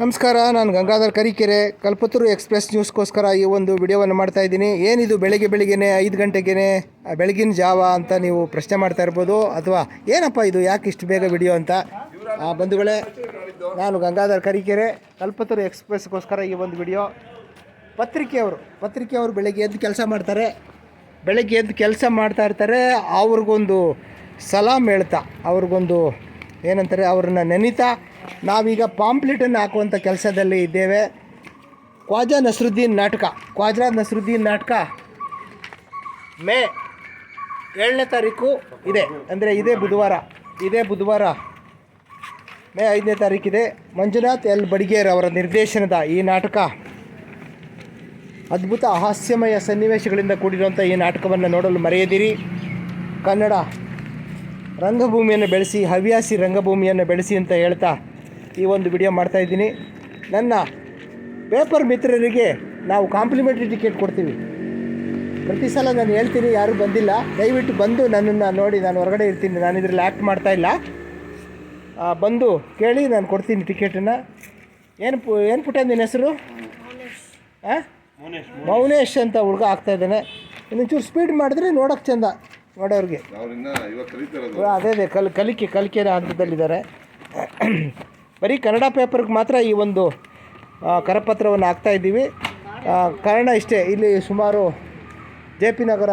ನಮಸ್ಕಾರ, ನಾನು ಗಂಗಾಧರ್ ಕರಿಕೆರೆ, ಕಲ್ಪತರು ಎಕ್ಸ್ಪ್ರೆಸ್ ನ್ಯೂಸ್ಗೋಸ್ಕರ ಈ ಒಂದು ವಿಡಿಯೋವನ್ನು ಮಾಡ್ತಾ ಇದ್ದೀನಿ. ಏನಿದು ಬೆಳಿಗ್ಗೆ ಬೆಳಿಗ್ಗೆನೆ, ಐದು ಗಂಟೆಗೆ ಬೆಳಗಿನ ಜಾವ ಅಂತ ನೀವು ಪ್ರಶ್ನೆ ಮಾಡ್ತಾ ಇರ್ಬೋದು. ಅಥವಾ ಏನಪ್ಪ ಇದು, ಯಾಕೆ ಇಷ್ಟು ಬೇಗ ವಿಡಿಯೋ ಅಂತ? ಬಂಧುಗಳೇ, ನಾನು ಗಂಗಾಧರ್ ಕರಿಕೆರೆ, ಕಲ್ಪತರು ಎಕ್ಸ್ಪ್ರೆಸ್ಗೋಸ್ಕರ ಈ ಒಂದು ವಿಡಿಯೋ. ಪತ್ರಿಕೆಯವರು ಪತ್ರಿಕೆಯವರು ಬೆಳಗ್ಗೆ ಎದ್ದು ಕೆಲಸ ಮಾಡ್ತಾರೆ. ಬೆಳಗ್ಗೆ ಎದ್ದು ಕೆಲಸ ಮಾಡ್ತಾ ಇರ್ತಾರೆ. ಅವ್ರಿಗೊಂದು ಸಲಾಮ್ ಹೇಳ್ತಾ, ಅವ್ರಿಗೊಂದು ಏನಂತಾರೆ, ಅವ್ರನ್ನ ನೆನೀತಾ ನಾವೀಗ ಪಾಂಪ್ಲೆಟನ್ನು ಹಾಕುವಂಥ ಕೆಲಸದಲ್ಲಿ ಇದ್ದೇವೆ. ಖ್ವಾಜಾ ನಸ್ರುದ್ದೀನ್ ನಾಟಕ. ಖ್ವಾಜಾ ನಸರುದ್ದೀನ್ ನಾಟಕ ಮೇ ಏಳನೇ ತಾರೀಕು ಇದೆ. ಅಂದರೆ ಇದೇ ಬುಧವಾರ ಇದೇ ಬುಧವಾರ ಮೇ ಐದನೇ ತಾರೀಕಿದೆ. ಮಂಜುನಾಥ್ ಎಲ್ ಬಡಿಗೇರ್ ಅವರ ನಿರ್ದೇಶನದ ಈ ನಾಟಕ ಅದ್ಭುತ ಹಾಸ್ಯಮಯ ಸನ್ನಿವೇಶಗಳಿಂದ ಕೂಡಿರುವಂಥ ಈ ನಾಟಕವನ್ನು ನೋಡಲು ಮರೆಯದಿರಿ. ಕನ್ನಡ ರಂಗಭೂಮಿಯನ್ನು ಬೆಳೆಸಿ ಹವ್ಯಾಸಿ ರಂಗಭೂಮಿಯನ್ನು ಬೆಳೆಸಿ ಅಂತ ಹೇಳ್ತಾ ಈ ಒಂದು ವಿಡಿಯೋ ಮಾಡ್ತಾ ಇದ್ದೀನಿ. ನನ್ನ ಪೇಪರ್ ಮಿತ್ರರಿಗೆ ನಾವು ಕಾಂಪ್ಲಿಮೆಂಟ್ರಿ ಟಿಕೆಟ್ ಕೊಡ್ತೀವಿ. ಪ್ರತಿ ಸಲ ನಾನು ಹೇಳ್ತೀನಿ ಯಾರೂ ಬಂದಿಲ್ಲ. ದಯವಿಟ್ಟು ಬಂದು ನನ್ನನ್ನು ನೋಡಿ ನಾನು ಹೊರಗಡೆ ಇರ್ತೀನಿ. ನಾನು ಇದರಲ್ಲಿ ಆ್ಯಕ್ಟ್ ಮಾಡ್ತಾ ಇಲ್ಲ. ಬಂದು ಕೇಳಿ ನಾನು ಕೊಡ್ತೀನಿ ಟಿಕೆಟನ್ನು ಏನು ಪು ಏನು ಪುಟ್ಟ ನಿನ್ನ ಹೆಸರು? ಹಾಂ ಮೌನೇಶ್. ಅಂತ ಹುಡುಗ ಆಗ್ತಾ ಇದ್ದಾನೆ. ಇನ್ನೊಂಚೂರು ಸ್ಪೀಡ್ ಮಾಡಿದ್ರೆ ನೋಡೋಕೆ ಚಂದ. ಕಲಿತಿರೋದು. ಅದೇ ಅದೇ ಕಲ್ ಕಲಿಕೆ ಕಲಿಕೆಯ ಹಂತದಲ್ಲಿದ್ದಾರೆ. ಬರೀ ಕನ್ನಡ ಪೇಪರ್ಗೆ ಮಾತ್ರ ಈ ಒಂದು ಕರಪತ್ರವನ್ನು ಹಾಕ್ತಾ ಇದ್ದೀವಿ. ಕಾರಣ ಇಷ್ಟೇ ಇಲ್ಲಿ ಸುಮಾರು ಜೆ ಪಿ ನಗರ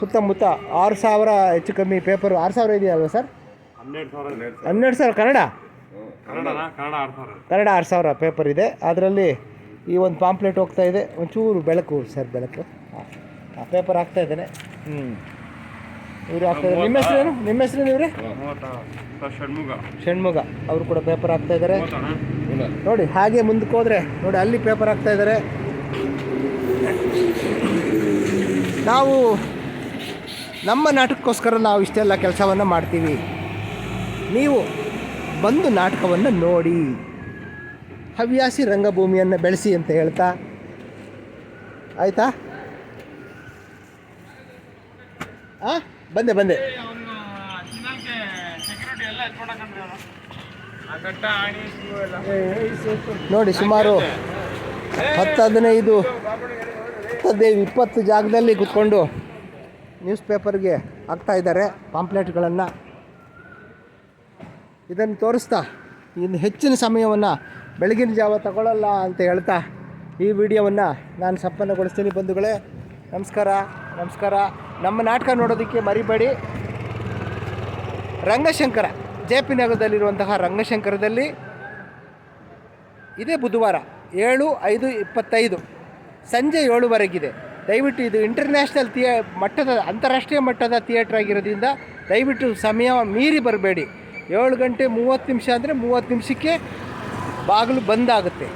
ಸುತ್ತಮುತ್ತ ಆರು ಸಾವಿರ ಹೆಚ್ಚು ಕಮ್ಮಿ ಪೇಪರು ಆರು ಸಾವಿರ ಇದೆಯಲ್ವ ಸರ್? ಹನ್ನೆರಡು ಸಾವಿರ. ಕನ್ನಡ? ಕನ್ನಡ. ಆರು ಸಾವಿರ. ಪೇಪರ್ ಇದೆ. ಅದರಲ್ಲಿ ಈ ಒಂದು ಪಾಂಪ್ಲೆಟ್ ಹೋಗ್ತಾ ಇದೆ. ಒಂಚೂರು ಬೆಳಕು ಸರ್ ಬೆಳಕು. ಆ ಪೇಪರ್ ಹಾಕ್ತಾ ಇದ್ದೇನೆ. ಹ್ಞೂ ಇವರು ಹಾಕ್ತಾ ಇದ್ದಾರೆ ನಿಮ್ಮ ಹೆಸರೇನು? ನಿಮ್ಮ ಹೆಸರೇನು ಇವರೇ? ಷಣ್ಮುಗ. ಷಣ್ಮುಗ ಅವರು ಕೂಡ ಪೇಪರ್ ಆಗ್ತಾ ಇದ್ದಾರೆ ನೋಡಿ, ಹಾಗೆ ಮುಂದಕ್ಕೆ ಹೋದರೆ, ನೋಡಿ, ಅಲ್ಲಿ ಪೇಪರ್ ಆಗ್ತಾ ಇದ್ದಾರೆ ನಾವು ನಮ್ಮ ನಾಟಕಕ್ಕೋಸ್ಕರ ನಾವು ಇಷ್ಟೆಲ್ಲ ಕೆಲಸವನ್ನು ಮಾಡ್ತೀವಿ. ನೀವು ಬಂದು ನಾಟಕವನ್ನು ನೋಡಿ. ಹವ್ಯಾಸಿ ರಂಗಭೂಮಿಯನ್ನು ಬೆಳೆಸಿ ಅಂತ ಹೇಳ್ತಾ. ಆಯಿತಾ? ಹಾಂ ಬಂದೆ ಬಂದೆ. ನೋಡಿ ಸುಮಾರು ಹತ್ತು ಹದಿನೈದು ಹದಿನೈದು ಇಪ್ಪತ್ತು ಜಾಗದಲ್ಲಿ ಕೂತ್ಕೊಂಡು ನ್ಯೂಸ್ ಪೇಪರ್ಗೆ ಹಾಕ್ತಾ ಇದ್ದಾರೆ ಪಾಂಪ್ಲೆಟ್ಗಳನ್ನು ಇದನ್ನು ತೋರಿಸ್ತಾ ಇನ್ನು ಹೆಚ್ಚಿನ ಸಮಯವನ್ನು ಬೆಳಗಿನ ಜಾವ ತಗೊಳ್ಳಲ್ಲ ಅಂತ ಹೇಳ್ತಾ ಈ ವಿಡಿಯೋವನ್ನು ನಾನು ಸಂಪನ್ನಗೊಳಿಸ್ತೀನಿ ಬಂಧುಗಳೇ. ನಮಸ್ಕಾರ ನಮಸ್ಕಾರ. ನಮ್ಮ ನಾಟಕ ನೋಡೋದಕ್ಕೆ ಮರಿಬೇಡಿ. ರಂಗಶಂಕರ, ಜೆ ಪಿ ನಗರದಲ್ಲಿರುವಂತಹ ರಂಗಶಂಕರದಲ್ಲಿ ಇದೇ ಬುಧವಾರ ಏಳು ಐದು ಇಪ್ಪತ್ತೈದು ಸಂಜೆ ಏಳುವರೆಗಿದೆ. ದಯವಿಟ್ಟು ಇದು ಇಂಟರ್ನ್ಯಾಷನಲ್ ಥಿಯೇ ಮಟ್ಟದ, ಅಂತಾರಾಷ್ಟ್ರೀಯ ಮಟ್ಟದ ಥಿಯೇಟ್ರ್ ಆಗಿರೋದ್ರಿಂದ ದಯವಿಟ್ಟು ಸಮಯ ಮೀರಿ ಬರಬೇಡಿ. ಏಳು ಗಂಟೆ ಮೂವತ್ತು ನಿಮಿಷ ಅಂದರೆ ಮೂವತ್ತು ನಿಮಿಷಕ್ಕೆ ಬಾಗಿಲು ಬಂದಾಗುತ್ತೆ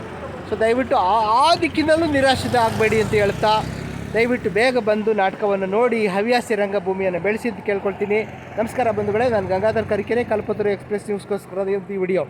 ಸೊ ದಯವಿಟ್ಟು ಆ ದಿಕ್ಕಿನಲ್ಲೂ ನಿರಾಶಿತ ಆಗಬೇಡಿ ಅಂತ ಹೇಳ್ತಾ ದಯವಿಟ್ಟು ಬೇಗ ಬಂದು ನಾಟಕವನ್ನು ನೋಡಿ ಹವ್ಯಾಸಿ ರಂಗಭೂಮಿಯನ್ನು ಬೆಳೆಸಿದ್ದು ಕೇಳ್ಕೊಳ್ತೀನಿ. ನಮಸ್ಕಾರ ಬಂಧುಗಳೇ, ನಾನು ಗಂಗಾಧರ್ ಕರಿಕೆರೆ, ಕಲ್ಪತರು ಎಕ್ಸ್ಪ್ರೆಸ್ ನ್ಯೂಸ್ಗೋಸ್ಕರ ಈ ವಿಡಿಯೋ.